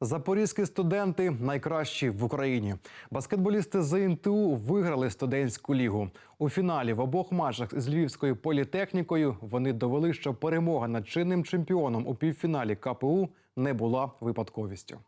Запорізькі студенти найкращі в Україні. Баскетболісти з ІНТУ виграли студентську лігу. У фіналі в обох матчах з Львівською політехнікою вони довели, що перемога над чинним чемпіоном у півфіналі КПУ не була випадковістю.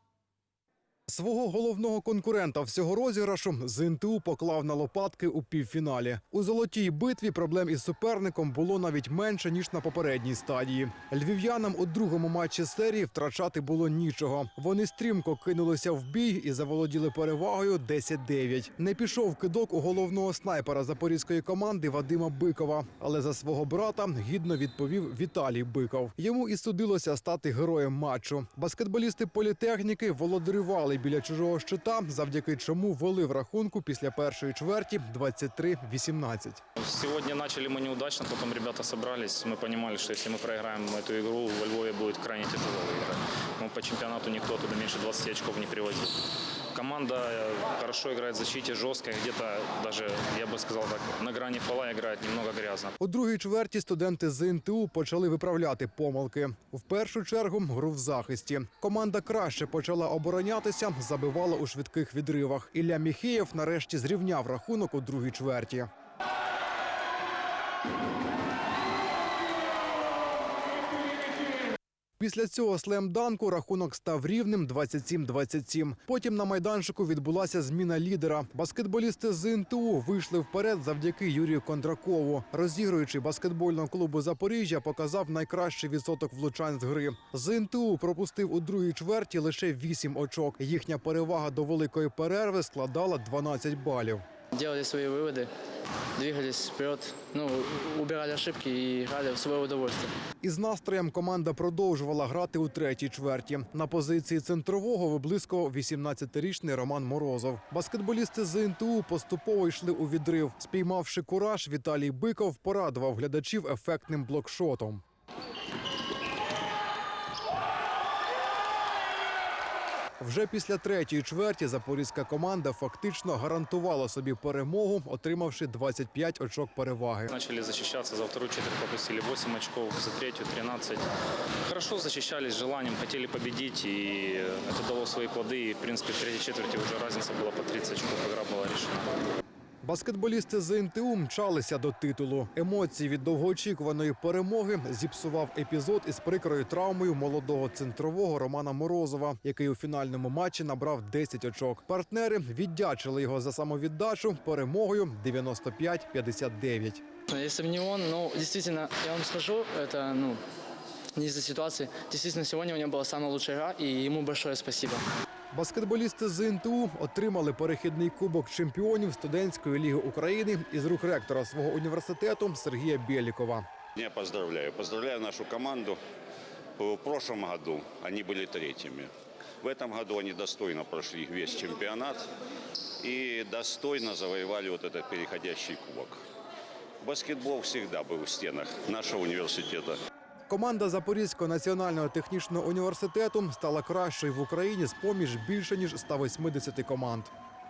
Свого головного конкурента всього розіграшу з ІНТУ поклав на лопатки у півфіналі. У золотій битві проблем із суперником було навіть менше ніж на попередній стадії. Львів'янам у другому матчі серії втрачати було нічого. Вони стрімко кинулися в бій і заволоділи перевагою 10-9. Не пішов кидок у головного снайпера запорізької команди Вадима Бикова, але за свого брата гідно відповів Віталій Биков. Йому і судилося стати героєм матчу. Баскетболісти політехніки володарювали біля чужого щита, завдяки чому вели в рахунку після першої чверті 23-18. Сегодня начали мы неудачно, потом ребята собрались. Мы понимали, что если мы проиграем эту игру, во Львове будет крайне тяжело выиграть. Но по чемпионату никто туда меньше 20 очков не привозил. Команда э, хорошо играет в защите, жестко, где-то даже, я бы сказал так, на грани фола играет немного грязно. У другій чверті студенти з ІНТУ почали виправляти помилки. В першу чергу гру в захисті. Команда краще почала оборонятися, забивала у швидких відривах. Ілля Міхеєв нарешті зрівняв рахунок у другій чверті. Після цього слем-данку рахунок став рівним 27-27. Потім на майданчику відбулася зміна лідера. Баскетболісти з ІНТУ вийшли вперед завдяки Юрію Кондракову. Розігруючий баскетбольного клубу Запоріжжя показав найкращий відсоток влучань з гри. З пропустив у другій чверті лише 8 очок. Їхня перевага до великої перерви складала 12 балів. Делали свои выводы, двигались вперед, ну, убирали ошибки и играли в свое удовольствие. Із настроєм команда продовжувала грати у третій чверті. На позиції центрового виблискував 18-річний Роман Морозов. Баскетболісти з ІНТУ поступово йшли у відрив. Спіймавши кураж, Віталій Биков порадував глядачів ефектним блокшотом. Вже після третьої чверті запорізька команда фактично гарантувала собі перемогу, отримавши 25 очок переваги. Начали защищаться, за вторую четверть пропустили 8 очков, за третью 13. Хорошо защищались, с желанием, хотели победить, и это дало свои плоды. И, в принципе, в третьей четверти уже разница была по 30 очков, игра была решена. Баскетболісти з ІНТУ мчалися до титулу. Емоції від довгоочікуваної перемоги зіпсував епізод із прикрою травмою молодого центрового Романа Морозова, який у фінальному матчі набрав 10 очок. Партнери віддячили його за самовіддачу перемогою 95-59. Но Если бы не он, ну, действительно, я вам скажу, это, ну, не из-за ситуации. Действительно, сегодня у него была самая лучшая игра, и ему большое спасибо. Баскетболісти з ІНТУ отримали перехідний кубок чемпіонів студентської ліги України із рук ректора свого університету Сергія Бєлікова. Я поздравляю. Поздравляю нашу команду. В прошлом году они были третьими. В этом году они достойно прошли весь чемпионат и достойно завоевали вот этот переходящий кубок. Баскетбол всегда был в стенах нашего университета. Команда Запорізького національного технічного університету стала кращою в Україні з поміж більше ніж 180 команд.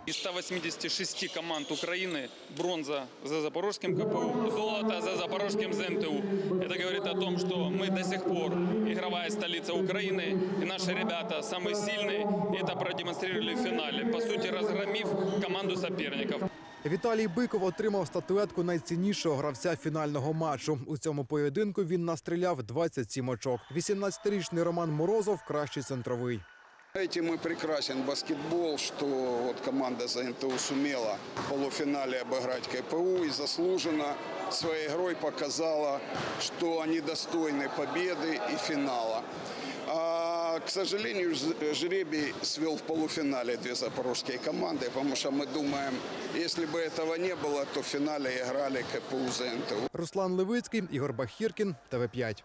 Из 186 команд Украины бронза за Запорожским КПУ, золото за Запорожским ЗНТУ. Это говорит о том, что мы до сих пор игровая столица Украины, и наши ребята самые сильные, и это продемонстрировали в финале, по сути разгромив команду соперников. Віталій Биков отримав статуетку найціннішого гравця фінального матчу. У цьому поєдинку він настріляв 27 очок. 18-річний Роман Морозов кращий центровий. Этим и прекрасен баскетбол, что вот команда ЗНТУ сумела в полуфинале обыграть КПУ и заслуженно своей игрой показала, что они достойны победы и финала. А, к сожалению, ж- жребий свел в полуфинале две запорожские команды, потому что мы думаем, если бы этого не было, то в финале играли КПУ ЗНТУ. Руслан Левицький, Ігор Бахіркін, ТВ5.